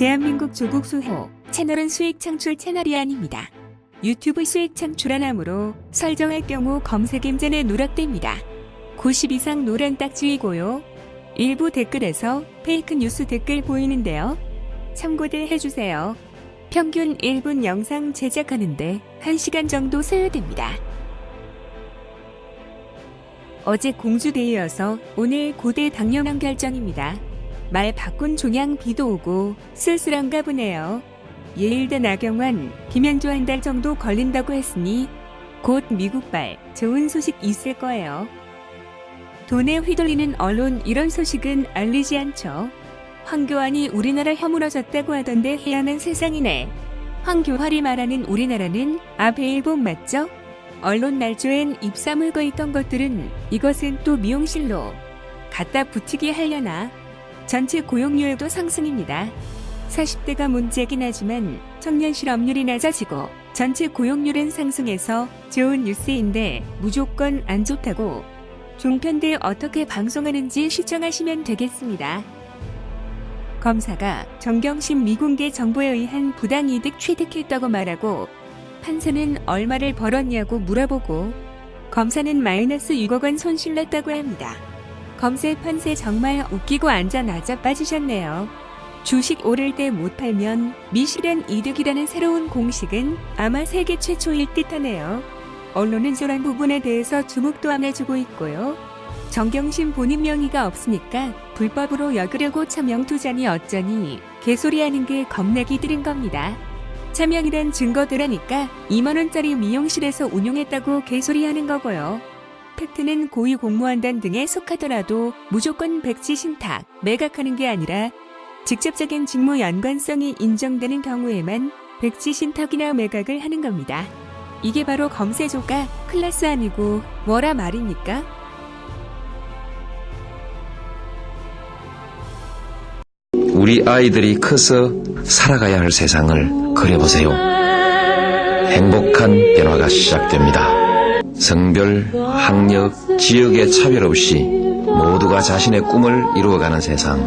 대한민국 조국 수호 채널은 수익 창출 채널이 아닙니다. 유튜브 수익 창출하나무로 설정할 경우 검색 임전에 누락됩니다. 90 이상 노란 딱지이고요. 일부 댓글에서 페이크 뉴스 댓글 보이는데요. 참고들 해주세요. 평균 1분 영상 제작하는데 1시간 정도 소요됩니다. 어제 공주데이여서 오늘 고대 당뇨랑 결정입니다. 말 바꾼 종양 비도 오고 쓸쓸한가 보네요. 예일대 나경원, 김현주 한 달 정도 걸린다고 했으니 곧 미국발 좋은 소식 있을 거예요. 돈에 휘둘리는 언론 이런 소식은 알리지 않죠. 황교안이 우리나라 허물어졌다고 하던데 희한한 세상이네. 황교활이 말하는 우리나라는 앞에 일본 맞죠? 언론 날조엔 입 사 물고 있던 것들은 이것은 또 미용실로 갖다 붙이기 하려나 전체 고용률도 상승입니다. 40대가 문제긴 하지만 청년 실업률이 낮아지고 전체 고용률은 상승해서 좋은 뉴스인데 무조건 안 좋다고 종편들 어떻게 방송하는지 시청하시면 되겠습니다. 검사가 정경심 미공개 정보에 의한 부당이득 취득했다고 말하고 판사는 얼마를 벌었냐고 물어보고 검사는 마이너스 6억 원 손실났다고 합니다. 검세 판세 정말 웃기고 앉아 나자 빠지셨네요. 주식 오를 때 못 팔면 미실현 이득이라는 새로운 공식은 아마 세계 최초일 듯하네요. 언론은 저런 부분에 대해서 주목도 안 해주고 있고요. 정경심 본인 명의가 없으니까 불법으로 역으려고 차명 투자니 어쩌니 개소리하는 게 겁나기 들은 겁니다. 차명이란 증거들하니까 2만원짜리 미용실에서 운용했다고 개소리하는 거고요. 팩트는 고위 공무원단 등에 속하더라도 무조건 백지 신탁, 매각하는 게 아니라 직접적인 직무 연관성이 인정되는 경우에만 백지 신탁이나 매각을 하는 겁니다. 이게 바로 검세조가 클래스 아니고 뭐라 말입니까? 우리 아이들이 커서 살아가야 할 세상을 그려보세요. 행복한 변화가 시작됩니다. 성별, 학력, 지역의 차별 없이 모두가 자신의 꿈을 이루어가는 세상.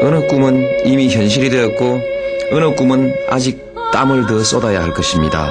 어느 꿈은 이미 현실이 되었고, 어느 꿈은 아직 땀을 더 쏟아야 할 것입니다.